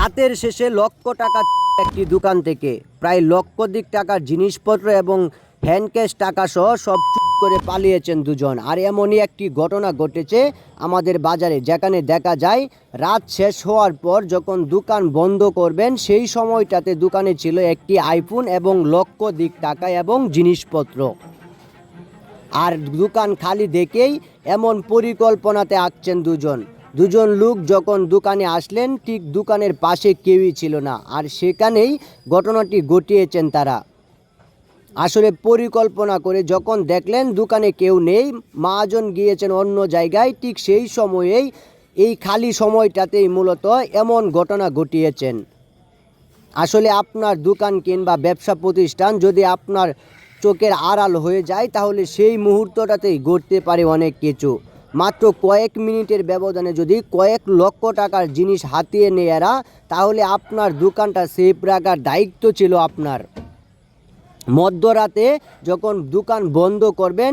রাতের শেষে লক্ষ টাকা একটি দোকান থেকে। প্রায় লক্ষাধিক টাকার জিনিসপত্র এবং হ্যান্ড ক্যাশ টাকা সহ সব চুপ করে পালিয়েছেন দুজন। আর এমনই একটি ঘটনা ঘটেছে আমাদের বাজারে, যেখানে দেখা যায়, রাত শেষ হওয়ার পর যখন দোকান বন্ধ করবেন, সেই সময়টাতে দোকানে ছিল একটি আইফোন এবং লক্ষাধিক টাকা এবং জিনিসপত্র। আর দোকান খালি দেখেই এমন পরিকল্পনাতে আঁকছেন দুজন। দুজন লোক যখন দোকানে আসলেন, ঠিক দোকানের পাশে কেউই ছিল না। আর সেখানেই ঘটনাটি ঘটিয়েছেন তারা। আসলে পরিকল্পনা করে যখন দেখলেন দোকানে কেউ নেই, মহাজন গিয়েছেন অন্য জায়গায়, ঠিক সেই সময়েই, এই খালি সময়টাতেই মূলত এমন ঘটনা ঘটিয়েছেন। আসলে আপনার দোকান কিংবা ব্যবসা প্রতিষ্ঠান যদি আপনার চোখের আড়াল হয়ে যায়, তাহলে সেই মুহূর্তটাতেই ঘটতে পারে অনেক কিছু। মাত্র কয়েক মিনিটের ব্যবধানে যদি কয়েক লক্ষ টাকার জিনিস হাতিয়ে নেয় এরা, তাহলে আপনার দোকানটা সেফ রাখার দায়িত্ব ছিল আপনার। মধ্যরাতে যখন দোকান বন্ধ করবেন,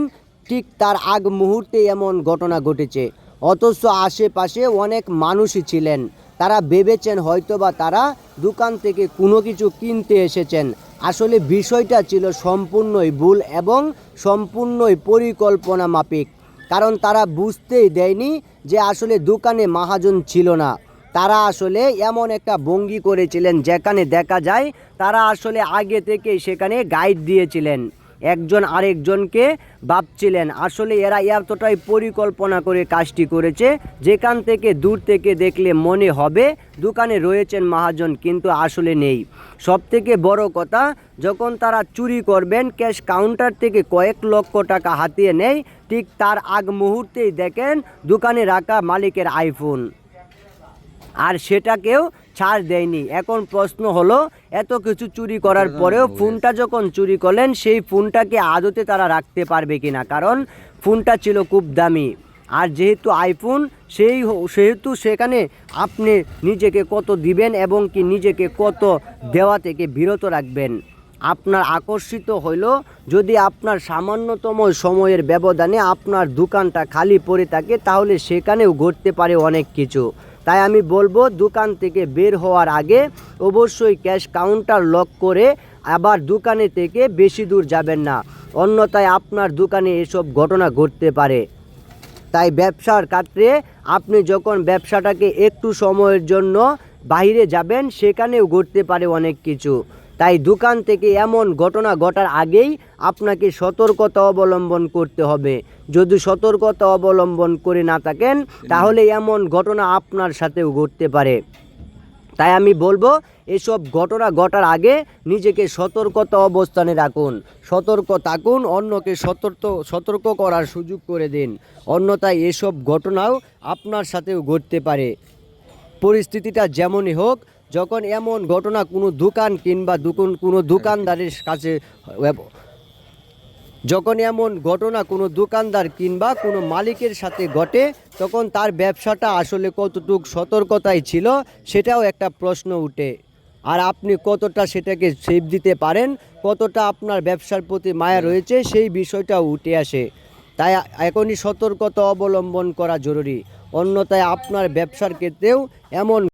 ঠিক তার আগ মুহূর্তে এমন ঘটনা ঘটেছে। অথচ আশেপাশে অনেক মানুষই ছিলেন। তারা ভেবেছেন হয়তোবা তারা দোকান থেকে কোনো কিছু কিনতে এসেছেন। আসলে বিষয়টা ছিল সম্পূর্ণই ভুল এবং সম্পূর্ণই পরিকল্পনা মাফিক। কারণ তারা বুঝতেই দেয়নি যে আসলে দোকানে মাহাজন ছিল না। তারা আসলে এমন একটা বঙ্গি করেছিলেন যেখানে দেখা যায় তারা আসলে আগে থেকে সেখানে গাইড দিয়েছিলেন। একজন আরেকজনকে ভাবছিলেন। আসলে এরা এতটাই পরিকল্পনা করে কাজটি করেছে, যেখান থেকে দূর থেকে দেখলে মনে হবে দোকানে রয়েছেন মহাজন, কিন্তু আসলে নেই। সব থেকে বড় কথা, যখন তারা চুরি করবেন, ক্যাশ কাউন্টার থেকে কয়েক লক্ষ টাকা হাতিয়ে নেয়, ঠিক তার আগ মুহূর্তেই দেখেন দোকানে রাখা মালিকের আইফোন। আর সেটাকেও ছাড় দেয়নি। এখন প্রশ্ন হলো এত কিছু চুরি করার পরেও ফোনটা যখন চুরি করলেন সেই ফোনটাকে আদতে তারা রাখতে পারবে কিনা? কারণ ফোনটা ছিল খুব দামি। আর যেহেতু আইফোন সেই সেহেতু সেখানে আপনি নিজেকে কত দিবেন এবং কি নিজেকে কত দেওয়া থেকে বিরত রাখবেন। আপনার আকর্ষিত হইল যদি আপনার সামান্যতম সময়ের ব্যবধানে আপনার দোকানটা খালি পড়ে থাকে তাহলে সেখানেও ঘটতে পারে অনেক কিছু। তাই আমি বলব দোকান থেকে বের হওয়ার আগে অবশ্যই ক্যাশ কাউন্টার লক করে আবার দোকানে থেকে বেশি দূর যাবেন না। অন্যথায় আপনার দোকানে এসব ঘটনা ঘটতে পারে। তাই ব্যবসার ক্ষেত্রে আপনি যখন ব্যবসাটাকে একটু সময়ের জন্য বাইরে যাবেন, সেখানেও ঘটতে পারে অনেক কিছু। তাই দোকান থেকে এমন ঘটনা ঘটার আগেই আপনাকে সতর্কতা অবলম্বন করতে হবে। যদি সতর্কতা অবলম্বন করে না থাকেন, তাহলে এমন ঘটনা আপনার সাথেও ঘটতে পারে। তাই আমি বলব, এসব ঘটনা ঘটার আগে নিজেকে সতর্কতা অবস্থানে রাখুন। সতর্ক থাকুন, অন্যকে সতর্ক সতর্ক করার সুযোগ করে দিন। অন্যথায় এসব ঘটনাও আপনার সাথেও ঘটতে পারে। পরিস্থিতিটা যেমনই হোক যখন এমন ঘটনা কোনো দোকান কিংবা দোকান কোনো দোকানদারের কাছে যখন এমন ঘটনা কোনো দোকানদার কিংবা কোনো মালিকের সাথে ঘটে, তখন তার ব্যবসাটা আসলে কতটুক সতর্কতায় ছিল সেটাও একটা প্রশ্ন উঠে। আর আপনি কতটা সেটাকে সেভ দিতে পারেন, কতটা আপনার ব্যবসার প্রতি মায়া রয়েছে সেই বিষয়টাও উঠে আসে। তাই এখনই সতর্কতা অবলম্বন করা জরুরি। অন্যথায় আপনার ব্যবসার ক্ষেত্রেও এমন